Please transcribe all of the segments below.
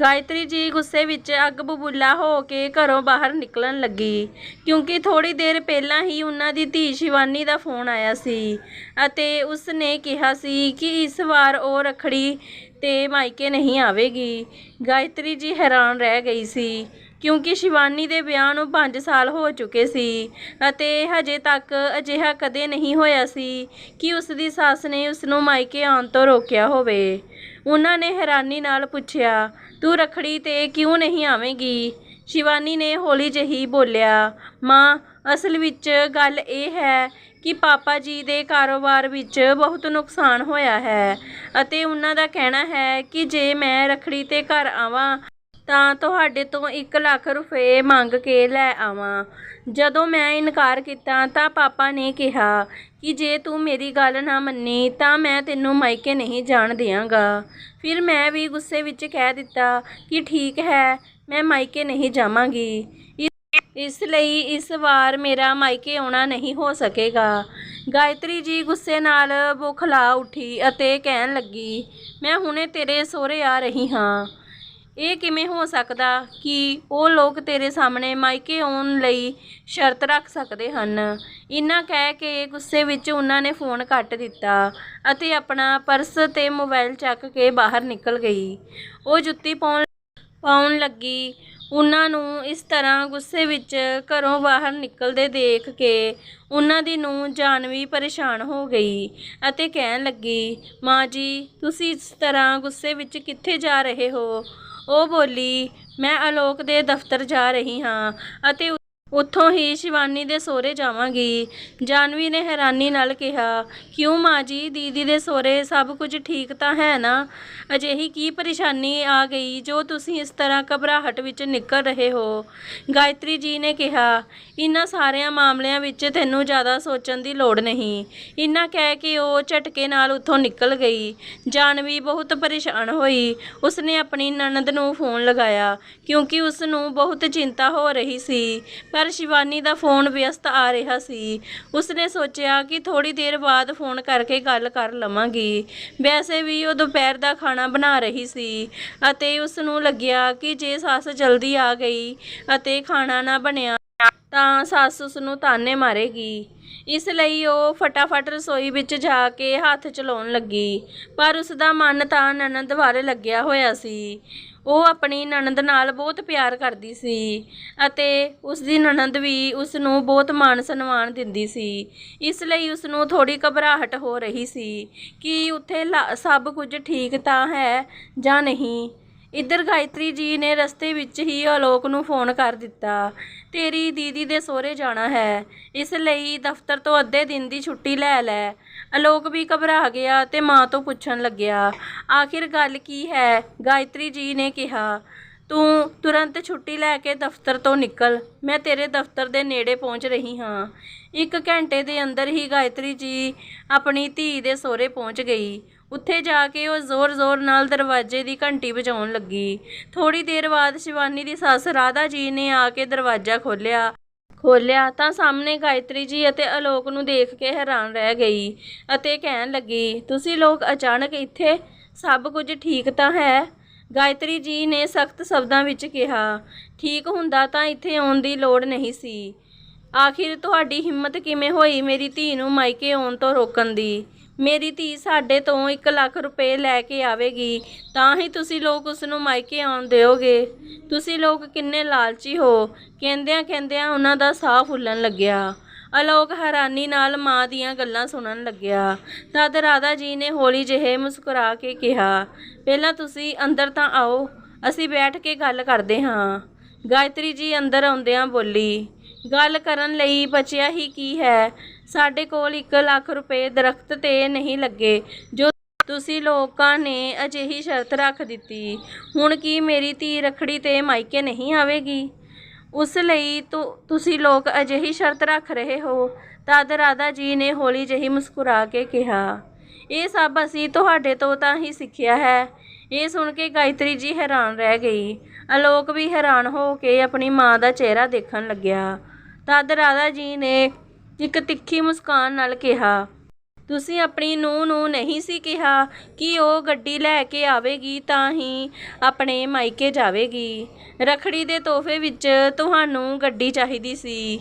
ਗਾਇਤਰੀ ਜੀ ਗੁੱਸੇ ਵਿੱਚ ਅੱਗ ਬਬੂਲਾ ਹੋ ਕੇ ਘਰੋਂ ਬਾਹਰ ਨਿਕਲਣ ਲੱਗੀ, ਕਿਉਂਕਿ ਥੋੜੀ ਦੇਰ ਪਹਿਲਾਂ ਹੀ ਉਹਨਾਂ ਦੀ ਧੀ ਸ਼ਿਵਾਨੀ ਦਾ ਫੋਨ ਆਇਆ ਸੀ ਅਤੇ ਉਸ ਨੇ ਕਿਹਾ ਸੀ ਕਿ ਇਸ ਵਾਰ ਉਹ ਰਖੜੀ ਤੇ ਮਾਇਕੇ ਨਹੀਂ ਆਵੇਗੀ। ਗਾਇਤਰੀ ਜੀ ਹੈਰਾਨ ਰਹਿ ਗਈ ਸੀ। ਕਿਉਂਕਿ ਸ਼ਿਵਾਨੀ ਦੇ ਵਿਆਹ ਨੂੰ 5 ਸਾਲ ਹੋ ਚੁੱਕੇ ਸੀ ਅਤੇ ਹਜੇ ਤੱਕ ਅਜਿਹਾ ਕਦੇ ਨਹੀਂ ਹੋਇਆ ਸੀ ਕਿ ਉਸ ਦੀ ਸੱਸ ਨੇ ਉਸ ਨੂੰ ਮਾਇਕੇ ਆਉਣ ਤੋਂ ਰੋਕਿਆ ਹੋਵੇ। ਉਹਨਾਂ ਨੇ ਹੈਰਾਨੀ ਨਾਲ ਪੁੱਛਿਆ, ਤੂੰ ਰਖੜੀ ਤੇ ਕਿਉਂ ਨਹੀਂ ਆਵੇਂਗੀ? ਸ਼ਿਵਾਨੀ ਨੇ ਹੌਲੀ ਜਿਹੀ ਬੋਲਿਆ, ਮਾਂ, ਅਸਲ ਵਿੱਚ ਗੱਲ ਇਹ ਹੈ ਕਿ ਪਾਪਾ ਜੀ ਦੇ ਕਾਰੋਬਾਰ ਵਿੱਚ ਬਹੁਤ ਨੁਕਸਾਨ ਹੋਇਆ ਹੈ ਅਤੇ ਉਹਨਾਂ ਦਾ ਕਹਿਣਾ ਹੈ ਕਿ ਜੇ ਮੈਂ ਰਖੜੀ ਤੇ ਘਰ ਆਵਾਂ ਤਾਂ ਤੁਹਾਡੇ ਤੋਂ 1 ਲੱਖ ਰੁਪਏ ਮੰਗ ਕੇ ਲੈ ਆਵਾਂ। ਜਦੋਂ ਮੈਂ ਇਨਕਾਰ ਕੀਤਾ ਤਾਂ ਪਾਪਾ ਨੇ ਕਿਹਾ ਕਿ ਜੇ ਤੂੰ ਮੇਰੀ ਗੱਲ ਨਾ ਮੰਨੀ ਤਾਂ ਮੈਂ ਤੈਨੂੰ ਮਾਇਕੇ ਨਹੀਂ ਜਾਣ ਦਿਆਂਗਾ। ਫਿਰ ਮੈਂ ਵੀ ਗੁੱਸੇ ਵਿੱਚ ਕਹਿ ਦਿੱਤਾ ਕਿ ਠੀਕ ਹੈ, ਮੈਂ ਮਾਇਕੇ ਨਹੀਂ ਜਾਵਾਂਗੀ। ਇਸ- ਲਈ ਇਸ ਵਾਰ ਮੇਰਾ ਮਾਇਕੇ ਆਉਣਾ ਨਹੀਂ ਹੋ ਸਕੇਗਾ। ਗਾਇਤਰੀ ਜੀ ਗੁੱਸੇ ਨਾਲ ਬੁਖਲਾ ਉੱਠੀ ਅਤੇ ਕਹਿਣ ਲੱਗੀ, ਮੈਂ ਹੁਣੇ ਤੇਰੇ ਸਹੁਰੇ ਆ ਰਹੀ ਹਾਂ। ਇਹ ਕਿਵੇਂ ਹੋ ਸਕਦਾ ਕਿ ਉਹ ਲੋਕ ਤੇਰੇ ਸਾਹਮਣੇ ਮਾਇਕੇ ਆਉਣ ਲਈ ਸ਼ਰਤ ਰੱਖ ਸਕਦੇ ਹਨ? ਇੰਨਾ ਕਹਿ ਕੇ ਗੁੱਸੇ ਵਿੱਚ ਉਹਨਾਂ ਨੇ ਫੋਨ ਕੱਟ ਦਿੱਤਾ ਅਤੇ ਆਪਣਾ ਪਰਸ ਤੇ ਮੋਬਾਈਲ ਚੱਕ ਕੇ ਬਾਹਰ ਨਿਕਲ ਗਈ। ਉਹ ਜੁੱਤੀ ਪਾਉਣ ਪਾਉਣ ਲੱਗੀ। ਉਹਨਾਂ ਨੂੰ ਇਸ ਤਰ੍ਹਾਂ ਗੁੱਸੇ ਵਿੱਚ ਘਰੋਂ ਬਾਹਰ ਨਿਕਲਦੇ ਦੇਖ ਕੇ ਉਹਨਾਂ ਦੀ ਨੂੰ ਜਾਨਵੀ ਪਰੇਸ਼ਾਨ ਹੋ ਗਈ ਅਤੇ ਕਹਿਣ ਲੱਗੀ, ਮਾਂ ਜੀ, ਤੁਸੀਂ ਇਸ ਤਰ੍ਹਾਂ ਗੁੱਸੇ ਵਿੱਚ ਕਿੱਥੇ ਜਾ ਰਹੇ ਹੋ? ਉਹ ਬੋਲੀ ਮੈਂ ਅਲੋਕ ਦੇ ਦਫ਼ਤਰ ਜਾ ਰਹੀ ਹਾਂ ਅਤੇ ਉੱਥੋਂ ਹੀ ਸ਼ਿਵਾਨੀ ਦੇ ਸਹੁਰੇ ਜਾਵਾਂਗੀ। ਜਾਨਵੀ ਨੇ ਹੈਰਾਨੀ ਨਾਲ ਕਿਹਾ, ਕਿਉਂ ਮਾਂ ਜੀ, ਦੀਦੀ ਦੇ ਸਹੁਰੇ ਸਭ ਕੁਝ ਠੀਕ ਤਾਂ ਹੈ ਨਾ? ਅਜਿਹੀ ਕੀ ਪਰੇਸ਼ਾਨੀ ਆ ਗਈ ਜੋ ਤੁਸੀਂ ਇਸ ਤਰ੍ਹਾਂ ਘਬਰਾਹਟ ਵਿੱਚ ਨਿਕਲ ਰਹੇ ਹੋ? ਗਾਇਤਰੀ ਜੀ ਨੇ ਕਿਹਾ ਇਹਨਾਂ ਸਾਰਿਆਂ ਮਾਮਲਿਆਂ ਵਿੱਚ ਤੈਨੂੰ ਜ਼ਿਆਦਾ ਸੋਚਣ ਦੀ ਲੋੜ ਨਹੀਂ। ਇੰਨਾ ਕਹਿ ਕੇ ਉਹ ਝਟਕੇ ਨਾਲ ਉੱਥੋਂ ਨਿਕਲ ਗਈ। ਜਾਨਵੀ ਬਹੁਤ ਪਰੇਸ਼ਾਨ ਹੋਈ। ਉਸਨੇ ਆਪਣੀ ਨਣਦ ਨੂੰ ਫੋਨ ਲਗਾਇਆ, ਕਿਉਂਕਿ ਉਸ ਨੂੰ ਬਹੁਤ ਚਿੰਤਾ ਹੋ ਰਹੀ ਸੀ। ਪਰ ਸ਼ਿਵਾਨੀ ਦਾ ਫੋਨ ਵਿਅਸਤ ਆ ਰਿਹਾ ਸੀ। ਉਸਨੇ ਸੋਚਿਆ ਕਿ ਥੋੜੀ ਦੇਰ ਬਾਅਦ ਫੋਨ ਕਰਕੇ ਗੱਲ ਕਰ ਲਵਾਂਗੀ। ਵੈਸੇ ਵੀ ਉਹ ਦੁਪਹਿਰ ਦਾ ਖਾਣਾ ਬਣਾ ਰਹੀ ਸੀ ਅਤੇ ਉਸ ਨੂੰ ਲੱਗਿਆ ਕਿ ਜੇ ਸੱਸ ਜਲਦੀ ਆ ਗਈ ਅਤੇ ਖਾਣਾ ਨਾ ਬਣਿਆ ਤਾਂ ਸੱਸ ਉਸ ਨੂੰ ਤਾਨੇ ਮਾਰੇਗੀ। ਇਸ ਲਈ ਉਹ ਫਟਾਫਟ ਰਸੋਈ ਵਿੱਚ ਜਾ ਕੇ ਹੱਥ ਚਲਾਉਣ ਲੱਗੀ, ਪਰ ਉਸ ਦਾ ਮਨ ਤਾਂ ਨਨਦ ਬਾਰੇ ਲੱਗਿਆ ਹੋਇਆ ਸੀ। ਉਹ ਆਪਣੀ ਨਣਦ ਨਾਲ ਬਹੁਤ ਪਿਆਰ ਕਰਦੀ ਸੀ ਅਤੇ ਉਸ ਦੀ ਨਣਦ ਵੀ ਉਸ ਨੂੰ ਬਹੁਤ ਮਾਣ ਸਨਮਾਨ ਦਿੰਦੀ ਸੀ। ਇਸ ਲਈ ਉਸ ਨੂੰ ਥੋੜੀ ਘਬਰਾਹਟ ਹੋ ਰਹੀ ਸੀ ਕਿ ਉੱਥੇ ਲਾ- ਸਭ ਕੁਝ ਠੀਕ ਤਾਂ ਹੈ ਜਾਂ ਨਹੀਂ। ਇੱਧਰ ਗਾਇਤਰੀ ਜੀ ਨੇ ਰਸਤੇ ਵਿੱਚ ਹੀ ਅਲੋਕ ਨੂੰ ਫੋਨ ਕਰ ਦਿੱਤਾ, ਤੇਰੀ ਦੀਦੀ ਦੇ ਸਹੁਰੇ ਜਾਣਾ ਹੈ, ਇਸ ਲਈ ਦਫ਼ਤਰ ਤੋਂ ਅੱਧੇ ਦਿਨ ਦੀ ਛੁੱਟੀ ਲੈ ਲੈ। ਅਲੋਕ ਵੀ ਘਬਰਾ ਗਿਆ ਤੇ ਮਾਂ ਤੋਂ ਪੁੱਛਣ ਲੱਗਿਆ, ਆਖਿਰ ਗੱਲ ਕੀ ਹੈ? ਗਾਇਤਰੀ ਜੀ ਨੇ ਕਿਹਾ, ਤੂੰ ਤੁਰੰਤ ਛੁੱਟੀ ਲੈ ਕੇ ਦਫ਼ਤਰ ਤੋਂ ਨਿਕਲ, ਮੈਂ ਤੇਰੇ ਦਫ਼ਤਰ ਦੇ ਨੇੜੇ ਪਹੁੰਚ ਰਹੀ ਹਾਂ। ਇੱਕ ਘੰਟੇ ਦੇ ਅੰਦਰ ਹੀ ਗਾਇਤਰੀ ਜੀ ਆਪਣੀ ਧੀ ਦੇ ਸਹੁਰੇ ਪਹੁੰਚ ਗਈ। ਉੱਥੇ ਜਾ ਕੇ ਉਹ ਜ਼ੋਰ-ਜ਼ੋਰ ਨਾਲ ਦਰਵਾਜ਼ੇ ਦੀ ਘੰਟੀ ਵਜਾਉਣ ਲੱਗੀ। ਥੋੜ੍ਹੀ ਦੇਰ ਬਾਅਦ ਸ਼ਿਵਾਨੀ ਦੀ ਸੱਸ ਰਾਧਾ ਜੀ ਨੇ ਆ ਕੇ ਦਰਵਾਜ਼ਾ ਖੋਲ੍ਹਿਆ। ਖੋਲ੍ਹਿਆ ਤਾਂ ਸਾਹਮਣੇ ਗਾਇਤਰੀ ਜੀ ਅਤੇ ਅਲੋਕ ਨੂੰ ਦੇਖ ਕੇ ਹੈਰਾਨ ਰਹਿ ਗਈ ਅਤੇ ਕਹਿਣ ਲੱਗੀ, ਤੁਸੀਂ ਲੋਕ ਅਚਾਨਕ ਇੱਥੇ? ਸਭ ਕੁਝ ਠੀਕ ਤਾਂ ਹੈ? ਗਾਇਤਰੀ ਜੀ ਨੇ ਸਖਤ ਸ਼ਬਦਾਂ ਵਿੱਚ ਕਿਹਾ, ਠੀਕ ਹੁੰਦਾ ਤਾਂ ਇੱਥੇ ਆਉਣ ਦੀ ਲੋੜ ਨਹੀਂ ਸੀ। ਆਖਿਰ ਤੁਹਾਡੀ ਹਿੰਮਤ ਕਿਵੇਂ ਹੋਈ ਮੇਰੀ ਧੀ ਨੂੰ ਮਾਇਕੇ ਆਉਣ ਤੋਂ ਰੋਕਣ ਦੀ? ਮੇਰੀ ਧੀ ਸਾਡੇ ਤੋਂ 1 ਲੱਖ ਰੁਪਏ ਲੈ ਕੇ ਆਵੇਗੀ, ਤਾਂ ਹੀ ਤੁਸੀਂ ਲੋਕ ਉਸ ਨੂੰ ਮਾਇਕੇ ਆਉਣ ਦਿਓਗੇ। ਤੁਸੀਂ ਲੋਕ ਕਿੰਨੇ ਲਾਲਚੀ ਹੋ। ਕਹਿੰਦਿਆਂ ਕਹਿੰਦਿਆਂ ਉਹਨਾਂ ਦਾ ਸਾਹ ਫੁੱਲਣ ਲੱਗਿਆ। ਅਲੋਕ ਹੈਰਾਨੀ ਨਾਲ ਮਾਂ ਦੀਆਂ ਗੱਲਾਂ ਸੁਣਨ ਲੱਗਿਆ। ਤਦ ਰਾਧਾ ਜੀ ਨੇ ਹੌਲੀ ਜਿਹੇ ਮੁਸਕਰਾ ਕੇ ਕਿਹਾ, ਪਹਿਲਾਂ ਤੁਸੀਂ ਅੰਦਰ ਤਾਂ ਆਓ, ਅਸੀਂ ਬੈਠ ਕੇ ਗੱਲ ਕਰਦੇ ਹਾਂ। ਗਾਇਤਰੀ ਜੀ ਅੰਦਰ ਆਉਂਦਿਆਂ ਬੋਲੀ, ਗੱਲ ਕਰਨ ਲਈ ਬਚਿਆ ਹੀ ਕੀ ਹੈ? ਸਾਡੇ ਕੋਲ 1 ਲੱਖ ਰੁਪਏ ਦਰਖਤ ਤੇ ਨਹੀਂ ਲੱਗੇ, ਜੋ ਤੁਸੀਂ ਲੋਕਾਂ ਨੇ ਅਜਿਹੀ ਸ਼ਰਤ ਰੱਖ ਦਿੱਤੀ। ਹੁਣ ਕੀ ਮੇਰੀ ਧੀ ਰਖੜੀ ਤੇ ਮਾਇਕੇ ਨਹੀਂ ਆਵੇਗੀ? ਉਸ ਲਈ ਤੁ, ਤੁਸੀਂ ਲੋਕ ਅਜਿਹੀ ਸ਼ਰਤ ਰੱਖ ਰਹੇ ਹੋ। ਤਦ ਰਾਧਾ ਜੀ ਨੇ ਹੌਲੀ ਜਿਹੀ ਮੁਸਕਰਾ ਕੇ ਕਿਹਾ, ਇਹ ਸਭ ਅਸੀਂ ਤੁਹਾਡੇ ਤੋਂ ਤਾਂ ਹੀ ਸਿੱਖਿਆ ਹੈ। ਇਹ ਸੁਣ ਕੇ ਗਾਇਤਰੀ ਜੀ ਹੈਰਾਨ ਰਹਿ ਗਈ। ਅਲੋਕ ਵੀ ਹੈਰਾਨ ਹੋ ਕੇ ਆਪਣੀ ਮਾਂ ਦਾ ਚਿਹਰਾ ਦੇਖਣ ਲੱਗਿਆ। ਤਦ ਰਾਧਾ ਜੀ ਨੇ ਇੱਕ ਤਿੱਖੀ ਮੁਸਕਾਨ ਨਾਲ ਕਿਹਾ, ਤੁਸੀਂ ਆਪਣੀ ਨੂੰਹ ਨੂੰ ਨਹੀਂ ਸੀ ਕਿਹਾ ਕਿ ਉਹ ਗੱਡੀ ਲੈ ਕੇ ਆਵੇਗੀ ਤਾਂ ਹੀ ਆਪਣੇ ਮਾਇਕੇ ਜਾਵੇਗੀ। ਰਖੜੀ ਦੇ ਤੋਹਫੇ ਵਿੱਚ ਤੁਹਾਨੂੰ ਗੱਡੀ ਚਾਹੀਦੀ ਸੀ।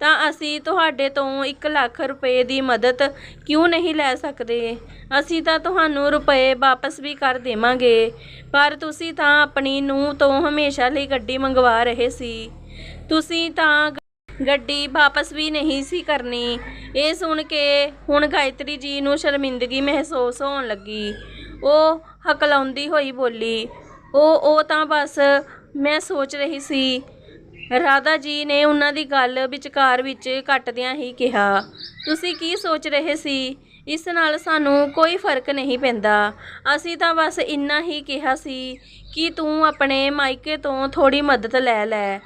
ਤਾਂ ਅਸੀਂ ਤੁਹਾਡੇ ਤੋਂ 1 ਲੱਖ ਰੁਪਏ ਦੀ ਮਦਦ ਕਿਉਂ ਨਹੀਂ ਲੈ ਸਕਦੇ? ਅਸੀਂ ਤਾਂ ਤੁਹਾਨੂੰ ਰੁਪਏ ਵਾਪਸ ਵੀ ਕਰ ਦੇਵਾਂਗੇ, ਪਰ ਤੁਸੀਂ ਤਾਂ ਆਪਣੀ ਨੂੰਹ ਤੋਂ ਹਮੇਸ਼ਾ ਲਈ ਗੱਡੀ ਮੰਗਵਾ ਰਹੇ ਸੀ। ਤੁਸੀਂ ਤਾਂ ਗੱਡੀ ਵਾਪਸ ਵੀ ਨਹੀਂ ਸੀ ਕਰਨੀ। ਇਹ ਸੁਣ ਕੇ ਹੁਣ ਗਾਇਤਰੀ ਜੀ ਨੂੰ ਸ਼ਰਮਿੰਦਗੀ ਮਹਿਸੂਸ ਹੋਣ ਲੱਗੀ। ਉਹ ਹਕਲਾਉਂਦੀ ਹੋਈ ਬੋਲੀ, ਉਹ ਉਹ ਤਾਂ ਬਸ ਮੈਂ ਸੋਚ ਰਹੀ ਸੀ। ਰਾਧਾ ਜੀ ਨੇ ਉਹਨਾਂ ਦੀ ਗੱਲ ਵਿਚਕਾਰ ਵਿੱਚ ਕੱਟਦਿਆਂ ਹੀ ਕਿਹਾ, ਤੁਸੀਂ ਕੀ ਸੋਚ ਰਹੇ ਸੀ? ਇਸ ਨਾਲ ਸਾਨੂੰ ਕੋਈ ਫ਼ਰਕ ਨਹੀਂ ਪੈਂਦਾ। ਅਸੀਂ ਤਾਂ ਬਸ ਇੰਨਾ ਹੀ ਕਿਹਾ ਸੀ ਕਿ ਤੂੰ ਆਪਣੇ ਮਾਇਕੇ ਤੋਂ ਥੋੜੀ ਮਦਦ ਲੈ ਲੈ।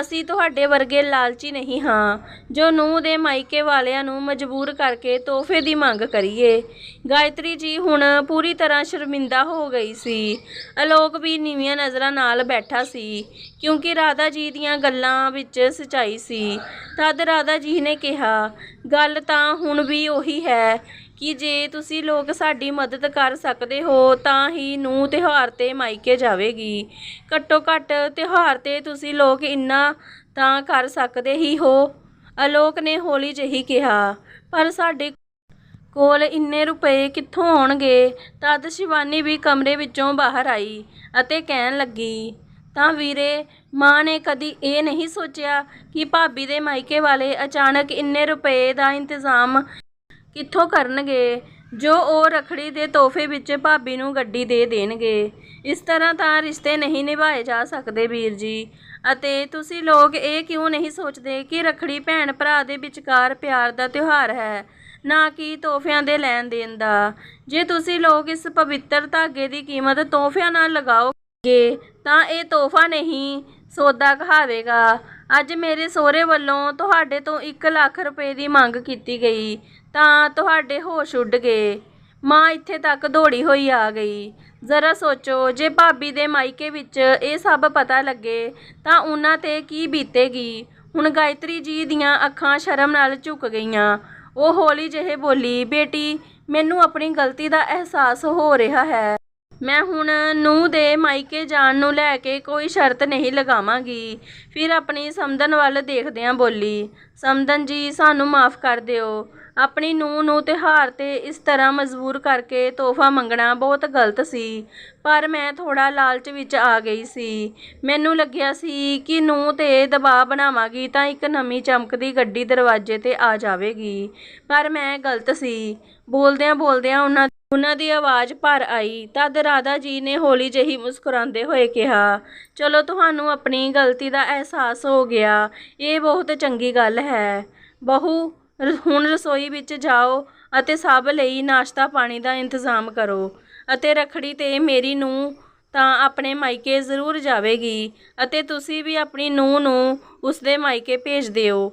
ਅਸੀਂ ਤੁਹਾਡੇ ਵਰਗੇ ਲਾਲਚੀ ਨਹੀਂ ਹਾਂ। ਜੋ ਨੂੰਹ ਦੇ ਮਾਇਕੇ ਵਾਲਿਆਂ ਨੂੰ ਮਜਬੂਰ ਕਰਕੇ ਤੋਹਫੇ ਦੀ ਮੰਗ ਕਰੀਏ। ਗਾਇਤਰੀ ਜੀ ਹੁਣ ਪੂਰੀ ਤਰ੍ਹਾਂ ਸ਼ਰਮਿੰਦਾ ਹੋ ਗਈ ਸੀ। ਅਲੋਕ ਵੀ ਨੀਵੀਆਂ ਨਜ਼ਰਾਂ ਨਾਲ ਬੈਠਾ ਸੀ, ਕਿਉਂਕਿ ਰਾਧਾ ਜੀ ਦੀਆਂ ਗੱਲਾਂ ਵਿੱਚ ਸਚਾਈ ਸੀ। ਤਦ ਰਾਧਾ ਜੀ ਨੇ ਕਿਹਾ, ਗੱਲ ਤਾਂ ਹੁਣ ਵੀ ਉਹੀ ਹੈ। ਕਿ ਜੇ ਤੁਸੀਂ ਲੋਕ ਸਾਡੀ ਮਦਦ ਕਰ ਸਕਦੇ ਹੋ, ਤਾਂ ਹੀ ਨੂੰ ਤਿਉਹਾਰ ਤੇ ਮਾਇਕੇ ਜਾਵੇਗੀ। ਘੱਟੋ ਘੱਟ ਤਿਉਹਾਰ ਤੇ ਤੁਸੀਂ ਲੋਕ ਇੰਨਾ ਤਾਂ ਕਰ ਸਕਦੇ ਹੀ ਹੋ। ਅਲੋਕ ਨੇ ਹੌਲੀ ਜਿਹੀ ਕਿਹਾ, ਪਰ ਸਾਡੇ ਕੋਲ ਇੰਨੇ ਰੁਪਏ ਕਿੱਥੋਂ ਆਉਣਗੇ? ਤਦ ਸ਼ਿਵਾਨੀ ਵੀ ਕਮਰੇ ਵਿੱਚੋਂ ਬਾਹਰ ਆਈ ਅਤੇ ਕਹਿਣ ਲੱਗੀ, ਤਾਂ ਵੀਰੇ, ਮਾਂ ਨੇ ਕਦੀ ਇਹ ਨਹੀਂ ਸੋਚਿਆ ਕਿ ਭਾਬੀ ਦੇ ਮਾਇਕੇ ਵਾਲੇ ਅਚਾਨਕ ਇੰਨੇ ਰੁਪਏ ਦਾ ਇੰਤਜ਼ਾਮ ਕਿੱਥੋਂ ਕਰਨਗੇ? ਜੋ ਉਹ ਰਖੜੀ ਦੇ ਤੋਹਫੇ ਵਿੱਚ ਭਾਬੀ ਨੂੰ ਗੱਡੀ ਦੇ ਦੇਣਗੇ। ਇਸ ਤਰ੍ਹਾਂ ਤਾਂ ਰਿਸ਼ਤੇ ਨਹੀਂ ਨਿਭਾਏ ਜਾ ਸਕਦੇ ਵੀਰ ਜੀ। ਅਤੇ ਤੁਸੀਂ ਲੋਕ ਇਹ ਕਿਉਂ ਨਹੀਂ ਸੋਚਦੇ ਕਿ ਰਖੜੀ ਭੈਣ ਭਰਾ ਦੇ ਵਿਚਕਾਰ ਪਿਆਰ ਦਾ ਤਿਉਹਾਰ ਹੈ? ਨਾ ਕਿ ਤੋਹਫਿਆਂ ਦੇ ਲੈਣ ਦੇਣ ਦਾ। ਜੇ ਤੁਸੀਂ ਲੋਕ ਇਸ ਪਵਿੱਤਰ ਧਾਗੇ ਦੀ ਕੀਮਤ ਤੋਹਫਿਆਂ ਨਾਲ ਲਗਾਓਗੇ, ਤਾਂ ਇਹ ਤੋਹਫਾ ਨਹੀਂ ਸੌਦਾ ਕਹਾਵੇਗਾ। ਅੱਜ ਮੇਰੇ ਸਹੁਰੇ ਵੱਲੋਂ ਤੁਹਾਡੇ ਤੋਂ 1 ਲੱਖ ਰੁਪਏ ਦੀ ਮੰਗ ਕੀਤੀ ਗਈ। ਤਾਂ ਤੁਹਾਡੇ ਹੋਸ਼ ਉੱਡ ਗਏ। ਮਾਂ ਇੱਥੇ ਤੱਕ ਦੌੜੀ ਹੋਈ ਆ ਗਈ। ਜ਼ਰਾ ਸੋਚੋ, ਜੇ ਭਾਬੀ ਦੇ ਮਾਇਕੇ ਵਿੱਚ ਇਹ ਸਭ ਪਤਾ ਲੱਗੇ, ਤਾਂ ਉਹਨਾਂ ਤੇ ਕੀ ਬੀਤੇਗੀ? ਹੁਣ ਗਾਇਤਰੀ ਜੀ ਦੀਆਂ ਅੱਖਾਂ ਸ਼ਰਮ ਨਾਲ ਝੁਕ ਗਈਆਂ। ਉਹ ਹੌਲੀ ਜਿਹੇ ਬੋਲੀ, ਬੇਟੀ, ਮੈਨੂੰ ਆਪਣੀ ਗਲਤੀ ਦਾ ਅਹਿਸਾਸ ਹੋ ਰਿਹਾ ਹੈ। ਮੈਂ ਹੁਣ ਨੂੰਹ ਦੇ ਮਾਇਕੇ ਜਾਣ ਨੂੰ ਲੈ ਕੇ ਕੋਈ ਸ਼ਰਤ ਨਹੀਂ ਲਗਾਵਾਂਗੀ। ਫਿਰ ਆਪਣੀ ਸਮਦਨ ਵੱਲ ਦੇਖਦਿਆਂ ਬੋਲੀ ਸਮਦਨ ਜੀ, ਸਾਨੂੰ ਮਾਫ ਕਰ ਦਿਓ। ਆਪਣੀ ਨੂੰਹ ਨੂੰ ਤਿਉਹਾਰ ਤੇ ਇਸ ਤਰ੍ਹਾਂ ਮਜਬੂਰ ਕਰਕੇ ਤੋਹਫਾ ਮੰਗਣਾ ਬਹੁਤ ਗਲਤ ਸੀ, ਪਰ ਮੈਂ ਥੋੜਾ ਲਾਲਚ ਵਿੱਚ ਆ ਗਈ ਸੀ। ਮੈਨੂੰ ਲੱਗਿਆ ਸੀ ਕਿ ਨੂੰਹ ਤੇ ਦਬਾਅ ਬਣਾਵਾਂਗੀ ਤਾਂ ਇੱਕ ਨਵੀਂ ਚਮਕਦੀ ਗੱਡੀ ਦਰਵਾਜ਼ੇ ਤੇ ਆ ਜਾਵੇਗੀ, ਪਰ ਮੈਂ ਗਲਤ ਸੀ। ਬੋਲਦਿਆਂ ਬੋਲਦਿਆਂ ਉਹਨਾਂ ਉਹਨਾਂ ਦੀ ਆਵਾਜ਼ ਭਰ ਆਈ। ਤਦ ਰਾਧਾ ਜੀ ਨੇ ਹੌਲੀ ਜਿਹੀ ਮੁਸਕਰਾਉਂਦੇ ਹੋਏ ਕਿਹਾ, ਚਲੋ ਤੁਹਾਨੂੰ ਆਪਣੀ ਗਲਤੀ ਦਾ ਅਹਿਸਾਸ ਹੋ ਗਿਆ। ਇਹ ਬਹੁਤ ਚੰਗੀ ਗੱਲ ਹੈ। ਬਹੂ ਹੁਣ ਰਸੋਈ ਵਿੱਚ ਜਾਓ ਅਤੇ ਸਭ ਲਈ ਨਾਸ਼ਤਾ ਪਾਣੀ ਦਾ ਇੰਤਜ਼ਾਮ ਕਰੋ ਅਤੇ ਰਖੜੀ ਤੇ ਮੇਰੀ ਨੂੰ ਤਾਂ ਆਪਣੇ ਮਾਇਕੇ ਜ਼ਰੂਰ ਜਾਵੇਗੀ ਅਤੇ ਤੁਸੀਂ ਵੀ ਆਪਣੀ ਨੂੰਹ ਨੂੰ ਉਸਦੇ ਮਾਇਕੇ ਭੇਜ ਦਿਓ।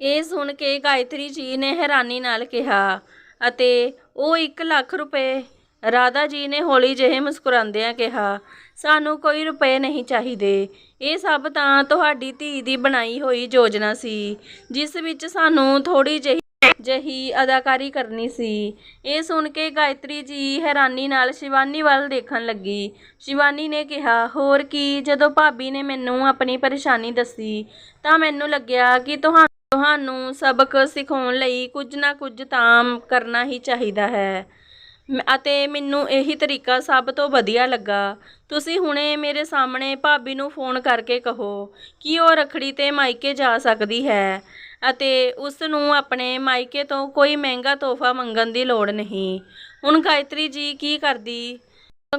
ਇਹ ਸੁਣ ਕੇ ਗਾਇਤਰੀ ਜੀ ਨੇ ਹੈਰਾਨੀ ਨਾਲ ਕਿਹਾ ਅਤੇ ਉਹ 1 ਲੱਖ ਰੁਪਏ ਰਾਧਾ ਜੀ ਨੇ ਹੌਲੀ ਜਿਹੇ ਮੁਸਕਰਾਉਂਦਿਆਂ ਕਿਹਾ, ਸਾਨੂੰ ਕੋਈ ਰੁਪਏ ਨਹੀਂ ਚਾਹੀਦੇ। ਇਹ ਸਭ ਤਾਂ ਤੁਹਾਡੀ ਧੀ ਦੀ ਬਣਾਈ ਹੋਈ ਯੋਜਨਾ ਸੀ, ਜਿਸ ਵਿੱਚ ਸਾਨੂੰ ਥੋੜੀ ਜਿਹੀ, ਜਹੀ ਅਦਾਕਾਰੀ ਕਰਨੀ ਸੀ। ਇਹ ਸੁਣ ਕੇ ਗਾਇਤਰੀ ਜੀ ਹੈਰਾਨੀ ਨਾਲ ਸ਼ਿਵਾਨੀ ਵੱਲ ਦੇਖਣ ਲੱਗੀ। ਸ਼ਿਵਾਨੀ ਨੇ ਕਿਹਾ, ਹੋਰ ਕੀ, ਜਦੋਂ ਭਾਬੀ ਨੇ ਮੈਨੂੰ ਆਪਣੀ ਪਰੇਸ਼ਾਨੀ ਦੱਸੀ, ਤਾਂ ਮੈਨੂੰ ਲੱਗਿਆ ਕਿ ਤੁਹਾਨੂੰ ਤੁਹਾਨੂੰ ਸਬਕ ਸਿਖਾਉਣ ਲਈ ਕੁਝ ਨਾ ਕੁਝ ਤਾਂ ਕਰਨਾ ਹੀ ਚਾਹੀਦਾ ਹੈ। ਅਤੇ ਮੈਨੂੰ ਇਹੀ ਤਰੀਕਾ ਸਭ ਤੋਂ ਵਧੀਆ ਲੱਗਾ। ਤੁਸੀਂ ਹੁਣੇ ਮੇਰੇ ਸਾਹਮਣੇ ਭਾਬੀ ਨੂੰ ਫੋਨ ਕਰਕੇ ਕਹੋ ਕਿ ਉਹ ਰਖੜੀ ਤੇ ਮਾਇਕੇ ਜਾ ਸਕਦੀ ਹੈ ਅਤੇ ਉਸ ਨੂੰ ਆਪਣੇ ਮਾਇਕੇ ਤੋਂ ਕੋਈ ਮਹਿੰਗਾ ਤੋਹਫਾ ਮੰਗਣ ਦੀ ਲੋੜ ਨਹੀਂ। ਹੁਣ ਗਾਇਤਰੀ ਜੀ ਕੀ ਕਰਦੀ?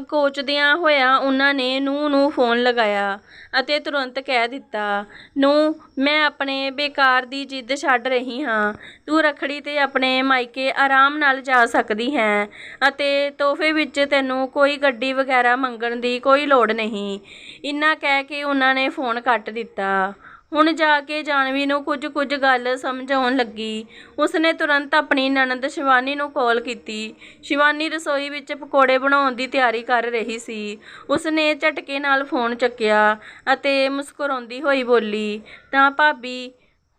ਕੋਚਦਿਆਂ ਹੋਇਆਂ ਉਹਨਾਂ ਨੇ ਨੂੰਹ ਨੂੰ ਫੋਨ ਲਗਾਇਆ ਅਤੇ ਤੁਰੰਤ ਕਹਿ ਦਿੱਤਾ ਨੂੰ ਮੈਂ ਆਪਣੇ ਬੇਕਾਰ ਦੀ ਜਿੱਦ ਛੱਡ ਰਹੀ ਹਾਂ। ਤੂੰ ਰੱਖੜੀ ਤੇ ਆਪਣੇ ਮਾਇਕੇ ਆਰਾਮ ਨਾਲ ਜਾ ਸਕਦੀ ਹੈ ਅਤੇ ਤੋਹਫੇ ਵਿੱਚ ਤੈਨੂੰ ਕੋਈ ਗੱਡੀ ਵਗੈਰਾ ਮੰਗਣ ਦੀ ਕੋਈ ਲੋੜ ਨਹੀਂ। ਇੰਨਾ ਕਹਿ ਕੇ ਉਹਨਾਂ ਨੇ ਫੋਨ ਕੱਟ ਦਿੱਤਾ। ਹੁਣ ਜਾ ਕੇ ਜਾਨਵੀ ਨੂੰ ਕੁਝ ਕੁਝ ਗੱਲ ਸਮਝ ਆਉਣ ਲੱਗੀ। ਉਸਨੇ ਤੁਰੰਤ ਆਪਣੀ ਨਣਦ ਸ਼ਿਵਾਨੀ ਨੂੰ ਕਾਲ ਕੀਤੀ। ਸ਼ਿਵਾਨੀ ਰਸੋਈ ਵਿੱਚ ਪਕੌੜੇ ਬਣਾਉਣ ਦੀ ਤਿਆਰੀ ਕਰ ਰਹੀ ਸੀ। ਉਸਨੇ ਝਟਕੇ ਨਾਲ ਫੋਨ ਚੱਕਿਆ ਅਤੇ ਮੁਸਕਰਾਉਂਦੀ ਹੋਈ ਬੋਲੀ, ਤਾਂ ਭਾਬੀ,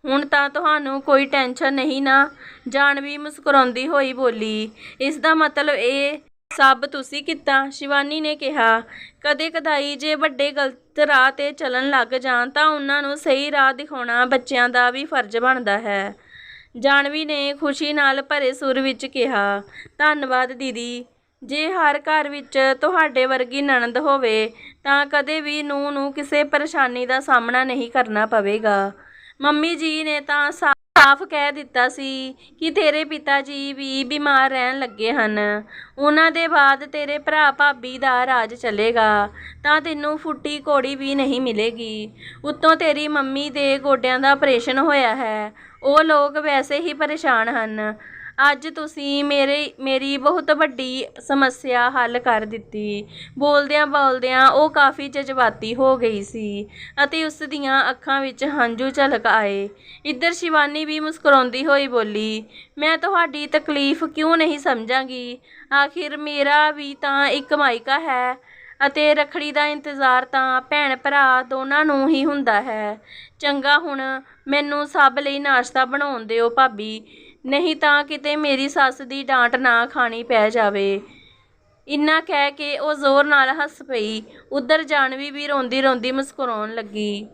ਹੁਣ ਤਾਂ ਤੁਹਾਨੂੰ ਕੋਈ ਟੈਨਸ਼ਨ ਨਹੀਂ ਨਾ? ਜਾਨਵੀ ਮੁਸਕਰਾਉਂਦੀ ਹੋਈ ਬੋਲੀ, ਇਸ ਦਾ ਮਤਲਬ ਇਹ ਸਭ ਤੁਸੀਂ ਕੀਤਾ ਸ਼ਿਵਾਨੀ ਨੇ ਕਿਹਾ, ਕਦੇ ਕਦਾਈ ਜੇ ਵੱਡੇ ਗਲਤ ਰਾਹ ਤੇ ਚੱਲਣ ਲੱਗ ਜਾਣ ਤਾਂ ਉਹਨਾਂ ਨੂੰ ਸਹੀ ਰਾਹ ਦਿਖਾਉਣਾ ਬੱਚਿਆਂ ਦਾ ਵੀ ਫਰਜ਼ ਬਣਦਾ ਹੈ। ਜਾਨਵੀ ਨੇ ਖੁਸ਼ੀ ਨਾਲ ਭਰੇ ਸੁਰ ਵਿੱਚ ਕਿਹਾ, ਧੰਨਵਾਦ ਦੀਦੀ। ਜੇ ਹਰ ਘਰ ਵਿੱਚ ਤੁਹਾਡੇ ਵਰਗੀ ਨਣਦ ਹੋਵੇ, ਤਾਂ ਕਦੇ ਵੀ ਨੂੰ ਨੂੰ ਕਿਸੇ ਪਰੇਸ਼ਾਨੀ ਦਾ ਸਾਹਮਣਾ ਨਹੀਂ ਕਰਨਾ ਪਵੇਗਾ। ਮੰਮੀ ਜੀ ਨੇ ਤਾਂ ਸਾ- ਸਾਫ਼ ਕਹਿ ਦਿੱਤਾ ਸੀ ਕਿ ਤੇਰੇ ਪਿਤਾ ਜੀ ਵੀ ਬਿਮਾਰ ਰਹਿਣ ਲੱਗੇ ਹਨ। ਉਹਨਾਂ ਦੇ ਬਾਅਦ ਤੇਰੇ ਭਰਾ ਭਾਬੀ ਦਾ ਰਾਜ ਚੱਲੇਗਾ, ਤਾਂ ਤੈਨੂੰ ਫੁੱਟੀ ਕੋੜੀ ਵੀ ਨਹੀਂ ਮਿਲੇਗੀ। ਉੱਤੋਂ ਤੇਰੀ ਮੰਮੀ ਦੇ ਗੋਡਿਆਂ ਦਾ ਆਪਰੇਸ਼ਨ ਹੋਇਆ ਹੈ। ਉਹ ਲੋਕ ਵੈਸੇ ਹੀ ਪਰੇਸ਼ਾਨ ਹਨ। ਅੱਜ ਤੁਸੀਂ ਮੇਰੇ, ਮੇਰੀ ਬਹੁਤ ਵੱਡੀ ਸਮੱਸਿਆ ਹੱਲ ਕਰ ਦਿੱਤੀ। ਬੋਲਦਿਆਂ ਬੋਲਦਿਆਂ ਉਹ ਕਾਫੀ ਜਜ਼ਬਾਤੀ ਹੋ ਗਈ ਸੀ ਅਤੇ ਉਸ ਦੀਆਂ ਅੱਖਾਂ ਵਿੱਚ ਹੰਝੂ ਝਲਕ ਆਏ। ਇੱਧਰ ਸ਼ਿਵਾਨੀ ਵੀ ਮੁਸਕਰਾਉਂਦੀ ਹੋਈ ਬੋਲੀ, ਮੈਂ ਤੁਹਾਡੀ ਤਕਲੀਫ ਕਿਉਂ ਨਹੀਂ ਸਮਝਾਂਗੀ? ਆਖਿਰ ਮੇਰਾ ਵੀ ਤਾਂ ਇੱਕ ਮਾਇਕਾ ਹੈ ਅਤੇ ਰਖੜੀ ਦਾ ਇੰਤਜ਼ਾਰ ਤਾਂ ਭੈਣ ਭਰਾ ਦੋਨਾਂ ਨੂੰ ਹੀ ਹੁੰਦਾ ਹੈ। ਚੰਗਾ ਹੁਣ ਮੈਨੂੰ ਸਭ ਲਈ ਨਾਸ਼ਤਾ ਬਣਾਉਣ ਦਿਓ ਭਾਬੀ। ਨਹੀਂ ਤਾਂ ਕਿਤੇ ਮੇਰੀ ਸੱਸ ਦੀ ਡਾਂਟ ਨਾ ਖਾਣੀ ਪੈ ਜਾਵੇ। ਇੰਨਾ ਕਹਿ ਕੇ ਉਹ ਜ਼ੋਰ ਨਾਲ ਹੱਸ ਪਈ। ਉਧਰ ਜਾਨਵੀ ਵੀ ਰੋਂਦੀ ਰੋਂਦੀ ਮੁਸਕਰਾਉਣ ਲੱਗੀ।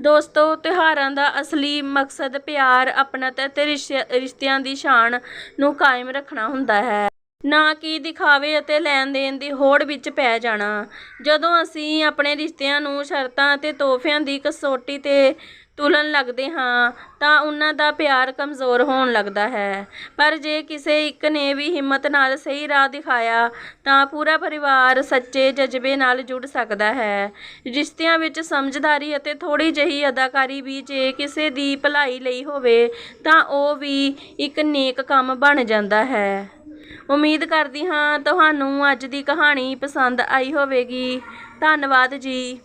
ਦੋਸਤੋ, ਤਿਉਹਾਰਾਂ ਦਾ ਅਸਲੀ ਮਕਸਦ ਪਿਆਰ, ਆਪਣਤ ਅਤੇ ਰਿਸ਼ਤੇ- ਰਿਸ਼ਤਿਆਂ ਦੀ ਸ਼ਾਨ ਨੂੰ ਕਾਇਮ ਰੱਖਣਾ ਹੁੰਦਾ ਹੈ। ਨਾ ਕਿ ਦਿਖਾਵੇ ਅਤੇ ਲੈਣ ਦੇਣ ਦੀ ਹੋੜ ਵਿੱਚ ਪੈ ਜਾਣਾ। ਜਦੋਂ ਅਸੀਂ ਆਪਣੇ ਰਿਸ਼ਤਿਆਂ ਨੂੰ ਸ਼ਰਤਾਂ ਅਤੇ ਤੋਹਫਿਆਂ ਦੀ ਕਸੌਟੀ ਤੇ ਤੁਲਨ ਲੱਗਦੇ ਹਾਂ, ਤਾਂ ਉਹਨਾਂ ਦਾ ਪਿਆਰ ਕਮਜ਼ੋਰ ਹੋਣ ਲੱਗਦਾ ਹੈ। ਪਰ ਜੇ ਕਿਸੇ ਇੱਕ ਨੇ ਵੀ ਹਿੰਮਤ ਨਾਲ ਸਹੀ ਰਾਹ ਦਿਖਾਇਆ, ਤਾਂ ਪੂਰਾ ਪਰਿਵਾਰ ਸੱਚੇ ਜਜ਼ਬੇ ਨਾਲ ਜੁੜ ਸਕਦਾ ਹੈ। ਰਿਸ਼ਤਿਆਂ ਵਿੱਚ ਸਮਝਦਾਰੀ ਅਤੇ ਥੋੜੀ ਜਿਹੀ ਅਦਾਕਾਰੀ ਵੀ ਜੇ ਕਿਸੇ ਦੀ ਭਲਾਈ ਲਈ ਹੋਵੇ, ਤਾਂ ਉਹ ਵੀ ਇੱਕ ਨੇਕ ਕੰਮ ਬਣ ਜਾਂਦਾ ਹੈ। ਉਮੀਦ ਕਰਦੀ ਹਾਂ, ਤੁਹਾਨੂੰ ਅੱਜ ਦੀ ਕਹਾਣੀ ਪਸੰਦ ਆਈ ਹੋਵੇਗੀ। ਧੰਨਵਾਦ ਜੀ।